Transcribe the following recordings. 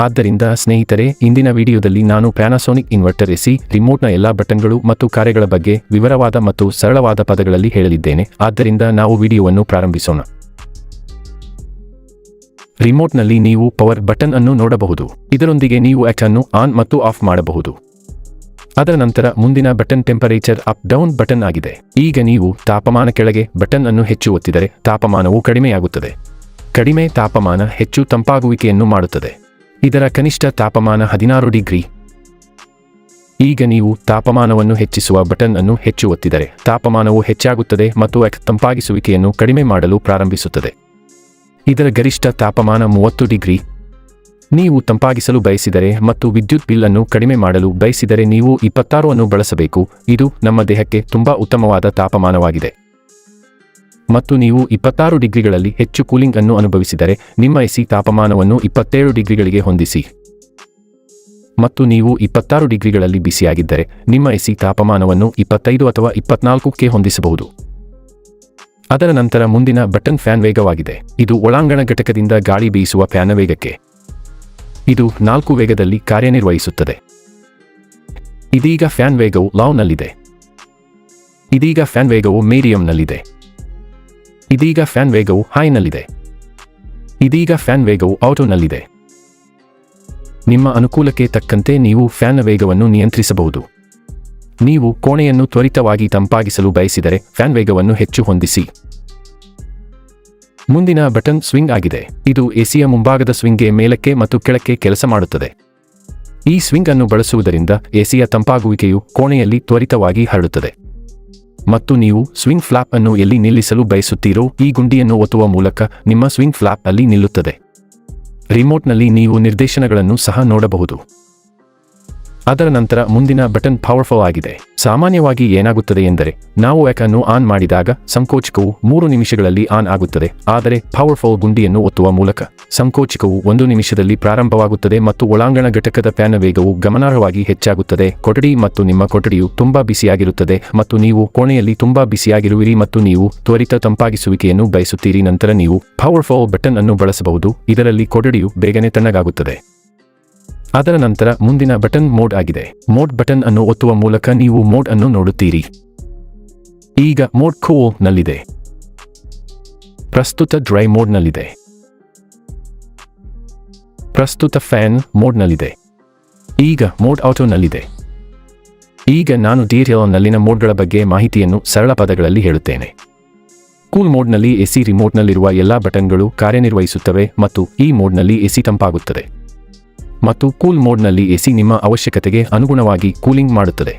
ಆದ್ದರಿಂದ ಸ್ನೇಹಿತರೆ, ಇಂದಿನ ವಿಡಿಯೋದಲ್ಲಿ ನಾನು ಪ್ಯಾನಾಸೋನಿಕ್ ಇನ್ವರ್ಟರ್ ಎಸಿ ರಿಮೋಟ್ನ ಎಲ್ಲಾ ಬಟನ್ಗಳು ಮತ್ತು ಕಾರ್ಯಗಳ ಬಗ್ಗೆ ವಿವರವಾದ ಮತ್ತು ಸರಳವಾದ ಪದಗಳಲ್ಲಿ ಹೇಳಲಿದ್ದೇನೆ. ಆದ್ದರಿಂದ ನಾವು ವಿಡಿಯೋವನ್ನು ಪ್ರಾರಂಭಿಸೋಣ. ರಿಮೋಟ್ನಲ್ಲಿ ನೀವು ಪವರ್ ಬಟನ್ ಅನ್ನು ನೋಡಬಹುದು. ಇದರೊಂದಿಗೆ ನೀವು ಆಕ್ಟ್ ಅನ್ನು ಆನ್ ಮತ್ತು ಆಫ್ ಮಾಡಬಹುದು. ಅದರ ನಂತರ ಮುಂದಿನ button temperature up down button ಆಗಿದೆ. ಈಗ ನೀವು ತಾಪಮಾನ ಕೆಳಗೆ ಬಟನ್ ಅನ್ನು ಹೆಚ್ಚು ಒತ್ತಿದರೆ ತಾಪಮಾನವು ಕಡಿಮೆಯಾಗುತ್ತದೆ. ಕಡಿಮೆ ತಾಪಮಾನ ಹೆಚ್ಚು ತಂಪಾಗುವಿಕೆಯನ್ನು ಮಾಡುತ್ತದೆ. ಇದರ ಕನಿಷ್ಠ ತಾಪಮಾನ ಹದಿನಾರು ಡಿಗ್ರಿ. ಈಗ ನೀವು ತಾಪಮಾನವನ್ನು ಹೆಚ್ಚಿಸುವ ಬಟನ್ ಅನ್ನು ಹೆಚ್ಚು ಒತ್ತಿದರೆ ತಾಪಮಾನವು ಹೆಚ್ಚಾಗುತ್ತದೆ ಮತ್ತು ತಂಪಾಗಿಸುವಿಕೆಯನ್ನು ಕಡಿಮೆ ಮಾಡಲು ಪ್ರಾರಂಭಿಸುತ್ತದೆ. ಇದರ ಗರಿಷ್ಠ ತಾಪಮಾನ ಮೂವತ್ತು ಡಿಗ್ರಿ. ನೀವು ತಂಪಾಗಿಸಲು ಬಯಸಿದರೆ ಮತ್ತು ವಿದ್ಯುತ್ ಬಿಲ್ ಅನ್ನು ಕಡಿಮೆ ಮಾಡಲು ಬಯಸಿದರೆ ನೀವು ಇಪ್ಪತ್ತಾರು ಅನ್ನು ಬಳಸಬೇಕು. ಇದು ನಮ್ಮ ದೇಹಕ್ಕೆ ತುಂಬಾ ಉತ್ತಮವಾದ ತಾಪಮಾನವಾಗಿದೆ. ಮತ್ತು ನೀವು ಇಪ್ಪತ್ತಾರು ಡಿಗ್ರಿಗಳಲ್ಲಿ ಹೆಚ್ಚು ಕೂಲಿಂಗ್ ಅನ್ನು ಅನುಭವಿಸಿದರೆ ನಿಮ್ಮ ಎಸಿ ತಾಪಮಾನವನ್ನು ಇಪ್ಪತ್ತೇಳು ಡಿಗ್ರಿಗಳಿಗೆ ಹೊಂದಿಸಿ. ಮತ್ತು ನೀವು ಇಪ್ಪತ್ತಾರು ಡಿಗ್ರಿಗಳಲ್ಲಿ ಬಿಸಿಯಾಗಿದ್ದರೆ ನಿಮ್ಮ ಎಸಿ ತಾಪಮಾನವನ್ನು ಇಪ್ಪತ್ತೈದು ಅಥವಾ ಇಪ್ಪತ್ನಾಲ್ಕಕ್ಕೆ ಹೊಂದಿಸಬಹುದು. ಅದರ ನಂತರ ಮುಂದಿನ ಬಟನ್ ಫ್ಯಾನ್ ವೇಗವಾಗಿದೆ. ಇದು ಒಳಾಂಗಣ ಘಟಕದಿಂದ ಗಾಳಿ ಬೀಸುವ ಫ್ಯಾನ್ ವೇಗಕ್ಕೆ. ಇದು ನಾಲ್ಕು ವೇಗದಲ್ಲಿ ಕಾರ್ಯನಿರ್ವಹಿಸುತ್ತದೆ. ಇದೀಗ ಫ್ಯಾನ್ ವೇಗವು ಲಾವ್ನಲ್ಲಿದೆ. ಇದೀಗ ಫ್ಯಾನ್ ವೇಗವು ಮೀಡಿಯಂನಲ್ಲಿದೆ. ಇದೀಗ ಫ್ಯಾನ್ ವೇಗವು ಹೈನಲ್ಲಿದೆ ಇದೀಗ ಫ್ಯಾನ್ ವೇಗವು ಆಟೋನಲ್ಲಿದೆ. ನಿಮ್ಮ ಅನುಕೂಲಕ್ಕೆ ತಕ್ಕಂತೆ ನೀವು ಫ್ಯಾನ್ ವೇಗವನ್ನು ನಿಯಂತ್ರಿಸಬಹುದು. ನೀವು ಕೋಣೆಯನ್ನು ತ್ವರಿತವಾಗಿ ತಂಪಾಗಿಸಲು ಬಯಸಿದರೆ ಫ್ಯಾನ್ ವೇಗವನ್ನು ಹೆಚ್ಚು ಹೊಂದಿಸಿ. ಮುಂದಿನ ಬಟನ್ ಸ್ವಿಂಗ್ ಆಗಿದೆ. ಇದು ಎಸಿಯ ಮುಂಭಾಗದ ಸ್ವಿಂಗ್ಗೆ ಮೇಲಕ್ಕೆ ಮತ್ತು ಕೆಳಕ್ಕೆ ಕೆಲಸ ಮಾಡುತ್ತದೆ. ಈ ಸ್ವಿಂಗ್ ಅನ್ನು ಬಳಸುವುದರಿಂದ ಎಸಿಯ ತಂಪಾಗುವಿಕೆಯು ಕೋಣೆಯಲ್ಲಿ ತ್ವರಿತವಾಗಿ ಹರಡುತ್ತದೆ. ಮತ್ತು ನೀವು ಸ್ವಿಂಗ್ ಫ್ಲಾಪ್ ಅನ್ನು ಎಲ್ಲಿ ನಿಲ್ಲಿಸಲು ಬಯಸುತ್ತೀರೋ ಈ ಗುಂಡಿಯನ್ನು ಒತ್ತುವ ಮೂಲಕ ನಿಮ್ಮ ಸ್ವಿಂಗ್ ಫ್ಲಾಪ್ ಅಲ್ಲಿ ನಿಲ್ಲುತ್ತದೆ. ರಿಮೋಟ್ನಲ್ಲಿ ನೀವು ನಿರ್ದೇಶನಗಳನ್ನು ಸಹ ನೋಡಬಹುದು. ಅದರ ನಂತರ ಮುಂದಿನ ಬಟನ್ ಪವರ್ಫುಲ್ ಆಗಿದೆ. ಸಾಮಾನ್ಯವಾಗಿ ಏನಾಗುತ್ತದೆ ಎಂದರೆ, ನಾವು ಯಾಕನ್ನು ಆನ್ ಮಾಡಿದಾಗ ಸಂಕೋಚಕವು ಮೂರು ನಿಮಿಷಗಳಲ್ಲಿ ಆನ್ ಆಗುತ್ತದೆ, ಆದರೆ ಪವರ್ಫುಲ್ ಗುಂಡಿಯನ್ನು ಒತ್ತುವ ಮೂಲಕ ಸಂಕೋಚಕವು ಒಂದು ನಿಮಿಷದಲ್ಲಿ ಪ್ರಾರಂಭವಾಗುತ್ತದೆ ಮತ್ತು ಒಳಾಂಗಣ ಘಟಕದ ಪ್ಯಾನ್ ವೇಗವು ಗಮನಾರ್ಹವಾಗಿ ಹೆಚ್ಚಾಗುತ್ತದೆ. ಕೊಠಡಿ ಮತ್ತು ನಿಮ್ಮ ಕೊಠಡಿಯು ತುಂಬಾ ಬಿಸಿಯಾಗಿರುತ್ತದೆ ಮತ್ತು ನೀವು ಕೋಣೆಯಲ್ಲಿ ತುಂಬಾ ಬಿಸಿಯಾಗಿರುವಿರಿ ಮತ್ತು ನೀವು ತ್ವರಿತ ತಂಪಾಗಿಸುವಿಕೆಯನ್ನು ಬಯಸುತ್ತೀರಿ. ನಂತರ ನೀವು ಪವರ್ಫುಲ್ ಬಟನ್ ಅನ್ನು ಬಳಸಬಹುದು, ಇದರಲ್ಲಿ ಕೊಠಡಿಯು ಬೇಗನೆ ತಣ್ಣಗಾಗುತ್ತದೆ. ಅದರ ನಂತರ ಮುಂದಿನ ಬಟನ್ ಮೋಡ್ ಆಗಿದೆ. ಮೋಡ್ ಬಟನ್ ಅನ್ನು ಒತ್ತುವ ಮೂಲಕ ನೀವು ಮೋಡ್ ಅನ್ನು ನೋಡುತ್ತೀರಿ. ಈಗ ಮೋಡ್ ಕೂಲ್ ನಲ್ಲಿದೆ. ಪ್ರಸ್ತುತ ಡ್ರೈ ಮೋಡ್ನಲ್ಲಿದೆ ಪ್ರಸ್ತುತ ಫ್ಯಾನ್ ಮೋಡ್ನಲ್ಲಿದೆ ಈಗ ಮೋಡ್ ಆಟೋನಲ್ಲಿದೆ ಈಗ ನಾನು ನಲ್ಲಿನ ಮೋಡ್ಗಳ ಬಗ್ಗೆ ಮಾಹಿತಿಯನ್ನು ಸರಳ ಪದಗಳಲ್ಲಿ ಹೇಳುತ್ತೇನೆ. ಕೂಲ್ ಮೋಡ್ನಲ್ಲಿ ಎಸಿ ರಿಮೋಟ್ನಲ್ಲಿರುವ ಎಲ್ಲಾ ಬಟನ್ಗಳು ಕಾರ್ಯನಿರ್ವಹಿಸುತ್ತವೆ ಮತ್ತು ಈ ಮೋಡ್ನಲ್ಲಿ ಎಸಿ ತಂಪಾಗುತ್ತದೆ. ಮತ್ತು ಕೂಲ್ ಮೋಡ್ನಲ್ಲಿ ಎಸಿ ನಿಮ್ಮ ಅವಶ್ಯಕತೆಗೆ ಅನುಗುಣವಾಗಿ ಕೂಲಿಂಗ್ ಮಾಡುತ್ತದೆ.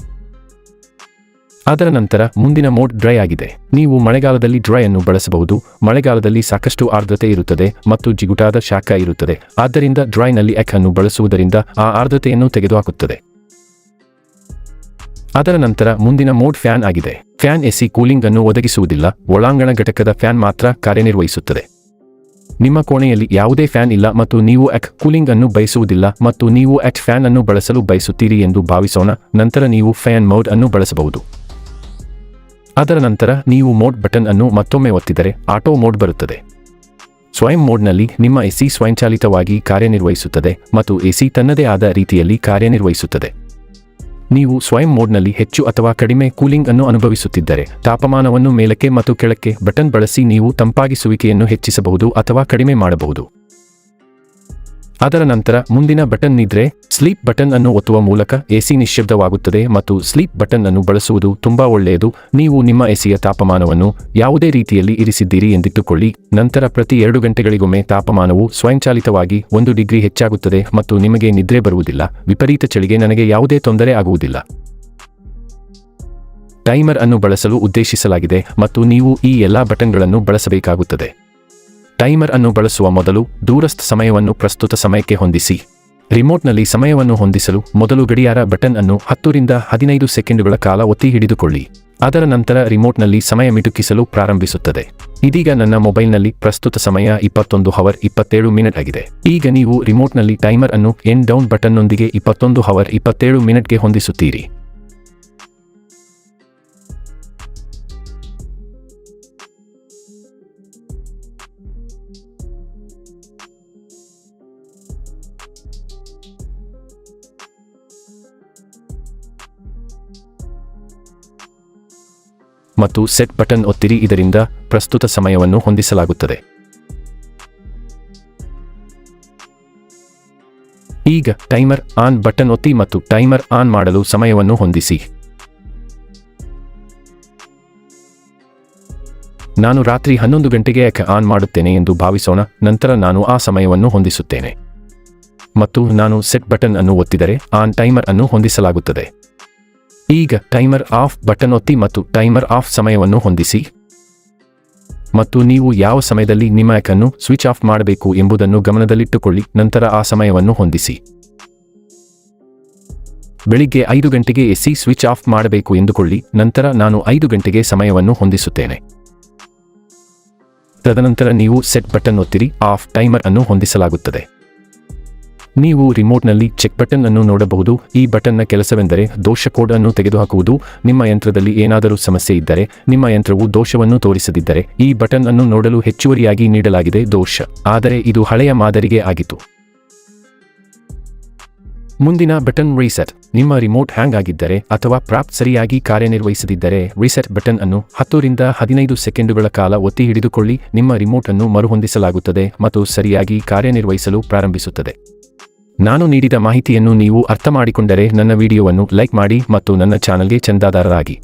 ಅದರ ನಂತರ ಮುಂದಿನ ಮೋಡ್ ಡ್ರೈ ಆಗಿದೆ. ನೀವು ಮಳೆಗಾಲದಲ್ಲಿ ಡ್ರೈ ಅನ್ನು ಬಳಸಬಹುದು. ಮಳೆಗಾಲದಲ್ಲಿ ಸಾಕಷ್ಟು ಆರ್ದ್ರತೆ ಇರುತ್ತದೆ ಮತ್ತು ಜಿಗುಟಾದ ಶಾಖ ಇರುತ್ತದೆ. ಆದ್ದರಿಂದ ಡ್ರೈನಲ್ಲಿ ಎಕ್ ಅನ್ನು ಬಳಸುವುದರಿಂದ ಆ ಆರ್ದ್ರತೆಯನ್ನು ತೆಗೆದುಹಾಕುತ್ತದೆ. ಅದರ ನಂತರ ಮುಂದಿನ ಮೋಡ್ ಫ್ಯಾನ್ ಆಗಿದೆ. ಫ್ಯಾನ್ ಎಸಿ ಕೂಲಿಂಗ್ ಅನ್ನು ಒದಗಿಸುವುದಿಲ್ಲ. ಒಳಾಂಗಣ ಘಟಕದ ಫ್ಯಾನ್ ಮಾತ್ರ ಕಾರ್ಯನಿರ್ವಹಿಸುತ್ತದೆ. ನಿಮ್ಮ ಕೋಣೆಯಲ್ಲಿ ಯಾವುದೇ ಫ್ಯಾನ್ ಇಲ್ಲ ಮತ್ತು ನೀವು ಎಕ್ ಕೂಲಿಂಗ್ ಅನ್ನು ಬಯಸುವುದಿಲ್ಲ ಮತ್ತು ನೀವು ಎಕ್ ಫ್ಯಾನ್ ಅನ್ನು ಬಳಸಲು ಬಯಸುತ್ತೀರಿ ಎಂದು ಭಾವಿಸೋಣ. ನಂತರ ನೀವು ಫ್ಯಾನ್ ಮೋಡ್ ಅನ್ನು ಬಳಸಬಹುದು. ಅದರ ನಂತರ ನೀವು ಮೋಡ್ ಬಟನ್ ಅನ್ನು ಮತ್ತೊಮ್ಮೆ ಒತ್ತಿದರೆ ಆಟೋ ಮೋಡ್ ಬರುತ್ತದೆ. ಸ್ವಯಂ ಮೋಡ್ನಲ್ಲಿ ನಿಮ್ಮ ಎಸಿ ಸ್ವಯಂಚಾಲಿತವಾಗಿ ಕಾರ್ಯನಿರ್ವಹಿಸುತ್ತದೆ ಮತ್ತು ಎಸಿ ತನ್ನದೇ ಆದ ರೀತಿಯಲ್ಲಿ ಕಾರ್ಯನಿರ್ವಹಿಸುತ್ತದೆ. ನೀವು ಸ್ವಯಂ ಮೋಡ್ನಲ್ಲಿ ಹೆಚ್ಚು ಅಥವಾ ಕಡಿಮೆ ಕೂಲಿಂಗ್ ಅನ್ನು ಅನುಭವಿಸುತ್ತಿದ್ದರೆ, ತಾಪಮಾನವನ್ನು ಮೇಲಕ್ಕೆ ಮತ್ತು ಕೆಳಕ್ಕೆ ಬಟನ್ ಬಳಸಿ ನೀವು ತಂಪಾಗಿಸುವಿಕೆಯನ್ನು ಹೆಚ್ಚಿಸಬಹುದು ಅಥವಾ ಕಡಿಮೆ ಮಾಡಬಹುದು. ಅದರ ನಂತರ ಮುಂದಿನ ಬಟನ್ ನಿದ್ರೆ ಸ್ಲೀಪ್ ಬಟನ್ ಅನ್ನು ಒತ್ತುವ ಮೂಲಕ ಎಸಿ ನಿಶ್ಶಬ್ದವಾಗುತ್ತದೆ ಮತ್ತು ಸ್ಲೀಪ್ ಬಟನ್ ಅನ್ನು ಬಳಸುವುದು ತುಂಬಾ ಒಳ್ಳೆಯದು. ನೀವು ನಿಮ್ಮ ಎಸಿಯ ತಾಪಮಾನವನ್ನು ಯಾವುದೇ ರೀತಿಯಲ್ಲಿ ಇರಿಸಿದ್ದೀರಿ ಎಂದಿಟ್ಟುಕೊಳ್ಳಿ. ನಂತರ ಪ್ರತಿ ಎರಡು ಗಂಟೆಗಳಿಗೊಮ್ಮೆ ತಾಪಮಾನವು ಸ್ವಯಂಚಾಲಿತವಾಗಿ ಒಂದು ಡಿಗ್ರಿ ಹೆಚ್ಚಾಗುತ್ತದೆ ಮತ್ತು ನಿಮಗೆ ನಿದ್ರೆ ಬರುವುದಿಲ್ಲ. ವಿಪರೀತ ಚಳಿಗೆ ನನಗೆ ಯಾವುದೇ ತೊಂದರೆ ಆಗುವುದಿಲ್ಲ. ಟೈಮರ್ ಅನ್ನು ಬಳಸಲು ಉದ್ದೇಶಿಸಲಾಗಿದೆ ಮತ್ತು ನೀವು ಈ ಎಲ್ಲಾ ಬಟನ್ಗಳನ್ನು ಬಳಸಬೇಕಾಗುತ್ತದೆ. ಟೈಮರ್ ಅನ್ನು ಬಳಸುವ ಮೊದಲು ದೂರಸ್ಥ ಸಮಯವನ್ನು ಪ್ರಸ್ತುತ ಸಮಯಕ್ಕೆ ಹೊಂದಿಸಿ. ರಿಮೋಟ್ನಲ್ಲಿ ಸಮಯವನ್ನು ಹೊಂದಿಸಲು ಮೊದಲು ಗಡಿಯಾರ ಬಟನ್ ಅನ್ನು ಹತ್ತರಿಂದ ಹದಿನೈದು ಸೆಕೆಂಡುಗಳ ಕಾಲ ಒತ್ತಿ ಹಿಡಿದುಕೊಳ್ಳಿ. ಅದರ ನಂತರ ರಿಮೋಟ್ನಲ್ಲಿ ಸಮಯ ಮಿಟುಕಿಸಲು ಪ್ರಾರಂಭಿಸುತ್ತದೆ. ಇದೀಗ ನನ್ನ ಮೊಬೈಲ್ನಲ್ಲಿ ಪ್ರಸ್ತುತ ಸಮಯ ಇಪ್ಪತ್ತೊಂದು ಹವರ್ ಇಪ್ಪತ್ತೇಳು ಮಿನಿಟ್ ಆಗಿದೆ. ಈಗ ನೀವು ರಿಮೋಟ್ನಲ್ಲಿ ಟೈಮರ್ ಅನ್ನು ಎನ್ ಡೌನ್ ಬಟನ್ನೊಂದಿಗೆ ಇಪ್ಪತ್ತೊಂದು ಹವರ್ ಇಪ್ಪತ್ತೇಳು ಮಿನಿಟ್ಗೆ ಹೊಂದಿಸುತ್ತೀರಿ. ಮತ್ತು ಸೆಟ್ ಬಟನ್ ಒತ್ತಿರಿ, ಇದರಿಂದ ಪ್ರಸ್ತುತ ಸಮಯವನ್ನು ಹೊಂದಿಸಲಾಗುತ್ತದೆ. ಈಗ ಟೈಮರ್ ಆನ್ ಬಟನ್ ಒತ್ತಿ ಮತ್ತು ಟೈಮರ್ ಆನ್ ಮಾಡಲು ಸಮಯವನ್ನು ಹೊಂದಿಸಿ. ನಾನು ರಾತ್ರಿ ಹನ್ನೊಂದು ಗಂಟೆಗೆ ಆನ್ ಮಾಡುತ್ತೇನೆ ಎಂದು ಭಾವಿಸೋಣ, ನಂತರ ನಾನು ಆ ಸಮಯವನ್ನು ಹೊಂದಿಸುತ್ತೇನೆ. ಮತ್ತು ನಾನು ಸೆಟ್ ಬಟನ್ ಅನ್ನು ಒತ್ತಿದರೆ, ಆನ್ ಟೈಮರ್ ಅನ್ನು ಹೊಂದಿಸಲಾಗುತ್ತದೆ. ಈಗ ಟೈಮರ್ ಆಫ್ ಬಟನ್ ಒತ್ತಿ ಮತ್ತು ಟೈಮರ್ ಆಫ್ ಸಮಯವನ್ನು ಹೊಂದಿಸಿ. ಮತ್ತು ನೀವು ಯಾವ ಸಮಯದಲ್ಲಿ ನಿಮ್ಮ ಆ್ಯಕನ್ನು ಸ್ವಿಚ್ ಆಫ್ ಮಾಡಬೇಕು ಎಂಬುದನ್ನು ಗಮನದಲ್ಲಿಟ್ಟುಕೊಳ್ಳಿ, ನಂತರ ಆ ಸಮಯವನ್ನು ಹೊಂದಿಸಿ. ಬೆಳಿಗ್ಗೆ ಐದು ಗಂಟೆಗೆ ಎಸಿ ಸ್ವಿಚ್ ಆಫ್ ಮಾಡಬೇಕು ಎಂದುಕೊಳ್ಳಿ, ನಂತರ ನಾನು ಐದು ಗಂಟೆಗೆ ಸಮಯವನ್ನು ಹೊಂದಿಸುತ್ತೇನೆ. ತದನಂತರ ನೀವು ಸೆಟ್ ಬಟನ್ ಒತ್ತಿರಿ, ಆಫ್ ಟೈಮರ್ ಅನ್ನು ಹೊಂದಿಸಲಾಗುತ್ತದೆ. ನೀವು ರಿಮೋಟ್ನಲ್ಲಿ ಚೆಕ್ ಬಟನ್ ಅನ್ನು ನೋಡಬಹುದು. ಈ ಬಟನ್ನ ಕೆಲಸವೆಂದರೆ ದೋಷ ಕೋಡ್ ಅನ್ನು ತೆಗೆದುಹಾಕುವುದು. ನಿಮ್ಮ ಯಂತ್ರದಲ್ಲಿ ಏನಾದರೂ ಸಮಸ್ಯೆ ಇದ್ದರೆ, ನಿಮ್ಮ ಯಂತ್ರವು ದೋಷವನ್ನು ತೋರಿಸದಿದ್ದರೆ, ಈ ಬಟನ್ ಅನ್ನು ನೋಡಲು ಹೆಚ್ಚುವರಿಯಾಗಿ ನೀಡಲಾಗಿದೆ ದೋಷ. ಆದರೆ ಇದು ಹಳೆಯ ಮಾದರಿಗೆ ಆಗಿತ್ತು. ಮುಂದಿನ ಬಟನ್ ರೀಸೆಟ್ ನಿಮ್ಮ ರಿಮೋಟ್ ಹ್ಯಾಂಗ್ ಆಗಿದ್ದರೆ ಅಥವಾ ಪ್ರಾಪ್ಟ್ ಸರಿಯಾಗಿ ಕಾರ್ಯನಿರ್ವಹಿಸದಿದ್ದರೆ ರೀಸೆಟ್ ಬಟನ್ ಅನ್ನು ಹತ್ತರಿಂದ ಹದಿನೈದು ಸೆಕೆಂಡುಗಳ ಕಾಲ ಒತ್ತಿ ಹಿಡಿದುಕೊಳ್ಳಿ. ನಿಮ್ಮ ರಿಮೋಟ್ ಅನ್ನು ಮರುಹೊಂದಿಸಲಾಗುತ್ತದೆ ಮತ್ತು ಸರಿಯಾಗಿ ಕಾರ್ಯನಿರ್ವಹಿಸಲು ಪ್ರಾರಂಭಿಸುತ್ತದೆ. ನಾನು ನೀಡಿದ ಮಾಹಿತಿಯನ್ನು ನೀವು ಅರ್ಥಮಾಡಿಕೊಂಡರೆ ನನ್ನ ವಿಡಿಯೋವನ್ನು ಲೈಕ್ ಮಾಡಿ ಮತ್ತು ನನ್ನ ಚಾನಲ್ಗೆ ಚಂದಾದಾರರಾಗಿ.